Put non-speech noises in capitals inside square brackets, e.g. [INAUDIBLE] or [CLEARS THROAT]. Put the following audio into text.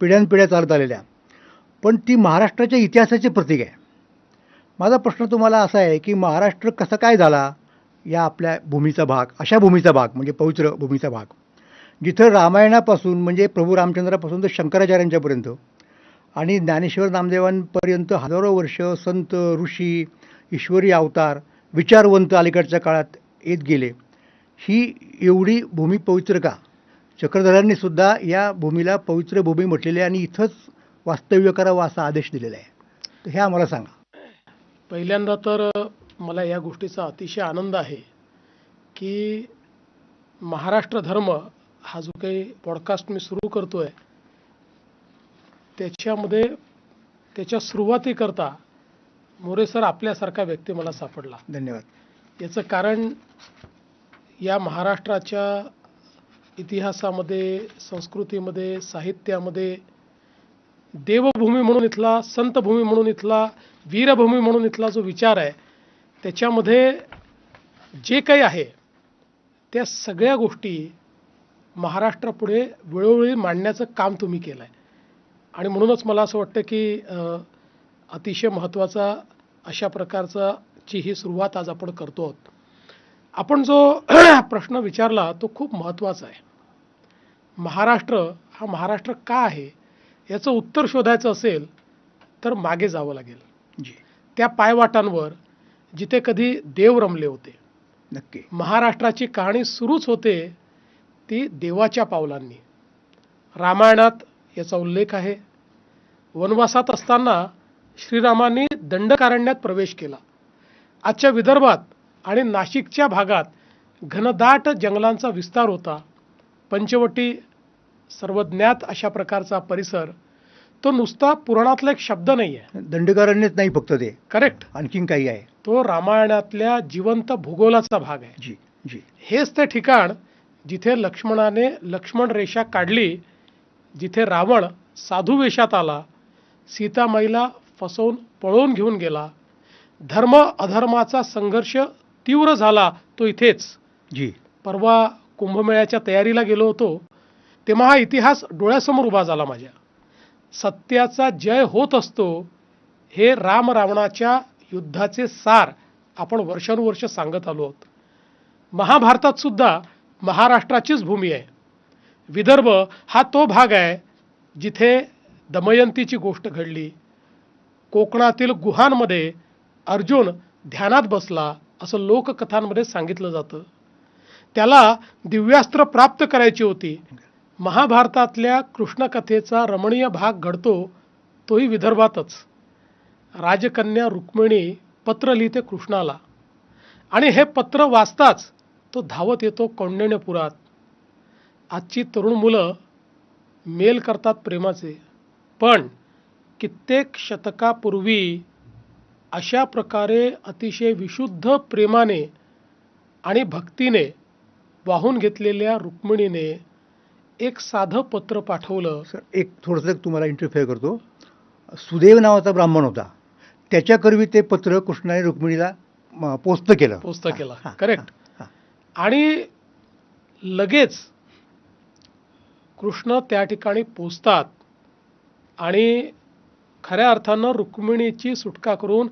पिढ्यानपिढ्या चालत आलेल्या. पण ती महाराष्ट्राच्या इतिहासाचे प्रतीक आहे. माझा प्रश्न तुम्हाला असा आहे की महाराष्ट्र कसा काय झाला? या आपल्या भूमीचा भाग अशा भूमीचा भाग म्हणजे पवित्र भूमीचा भाग. जिथं रामायणापासून म्हणजे प्रभू रामचंद्रापासून तर शंकराचार्यांच्यापर्यंत आणि ज्ञानेश्वर नामदेवांपर्यंत हजारो वर्ष संत ऋषी ईश्वरी अवतार विचारवंत अलीकडच्या काळात येत गेले. ही एवढी भूमी पवित्र का? चक्रधरांनी सुद्धा या भूमीला पवित्र भूमी म्हटलेली आहे आणि इथंच वास्तव्य करावं असा आदेश दिलेला आहे. तर हे आम्हाला सांगा. पहिल्यांदा तर मला या गोष्टीचा अतिशय आनंद आहे की महाराष्ट्र धर्म हा जो काही पॉडकास्ट मी सुरू करतो आहे त्याच्यामध्ये त्याच्या सुरुवातीकरता मोरे सर आपल्यासारखा व्यक्ती मला सापडला. धन्यवाद. याचं कारण या महाराष्ट्राच्या इतिहासामध्ये संस्कृतीमध्ये साहित्यामध्ये देवभूमी म्हणून इथला संतभूमी म्हणून इथला वीरभूमी म्हणून इथला जो विचार आहे त्याच्यामध्ये जे काही आहे त्या सगळ्या गोष्टी महाराष्ट्रापुढे वेळोवेळी मांडण्याचं काम तुम्ही केलं आहे आणि म्हणूनच मला असं वाटतं की अतिशय महत्त्वाचा अशा प्रकारचा ची ही सुरुवात आज आपण करतो आहोत. आपण जो [CLEARS THROAT] प्रश्न विचारला तो खूप महत्त्वाचा आहे. महाराष्ट्र हा महाराष्ट्र का आहे? याचं उत्तर शोधायचं असेल तर मागे जावं लागेल. जी. त्या पायवाटांवर जिथे कधी देव रमले होते नक्की. महाराष्ट्राची कहाणी सुरूच होते ती देवाच्या पावलांनी. रामायणात याचा उल्लेख आहे. वनवासात असताना श्रीरामांनी दंडकारण्यात प्रवेश केला. आजच्या विदर्भात आणि नाशिकच्या भागात घनदाट जंगलांचा विस्तार होता. पंचवटी सर्वज्ञात अशा प्रकारचा परिसर तो नुसता पुराणातला एक शब्द नाही आहे दंडकारण्यच नाही फक्त ते. करेक्ट आणखीन काही आहे. तो रामायणातल्या जिवंत भूगोलाचा भाग आहे. जी जी. हेच ते ठिकाण जिथे लक्ष्मणाने लक्ष्मण रेषा काढली जिथे रावण साधू वेशात आला सीतामाईला फसवून पळवून घेऊन गेला. धर्म अधर्माचा संघर्ष तीव्र झाला तो इथेच. जी. परवा कुंभमेळ्याच्या तयारीला गेलो होतो तेव्हा हा इतिहास डोळ्यासमोर उभा झाला माझ्या. सत्याचा जय होत असतो हे राम रावणाच्या युद्धाचे सार आपण वर्षानुवर्ष सांगत आलो आहोत. महाभारतात सुद्धा महाराष्ट्राचीच भूमी आहे. विदर्भ हा तो भाग आहे जिथे दमयंतीची गोष्ट घडली. कोकणातील गुहांमध्ये अर्जुन ध्यानात बसला असं लोककथांमध्ये सांगितलं जातं. त्याला दिव्यास्त्र प्राप्त करायची होती. महाभारतातल्या कृष्णकथेचा रमणीय भाग घडतो तोही विदर्भातच. राजकन्या रुक्मिणी पत्र लिहिते कृष्णाला. आणि हे पत्र वाचताच तो धावत येतो कौंडिण्यपुरात. आजची तरुण मुलं मेल करतात प्रेमाचे. पण कित्येक शतकापूर्वी अशा प्रकारे अतिशय विशुद्ध प्रेमाने आणि भक्तीने वाहून घेतलेल्या रुक्मिणीने एक साधं पत्र पाठवलं. सर एक थोडंसं तुम्हाला इंटरफेअर करतो. सुदैव नावाचा ब्राह्मण होता. त्याच्याकरवी ते पत्र कृष्णाने रुक्मिणीला पोस्त केलं. पोस्त केला. करेक्ट. आणि लगेच कृष्ण त्या ठिकाणी पोचतात आणि खऱ्या अर्थानं रुक्मिणीची सुटका करून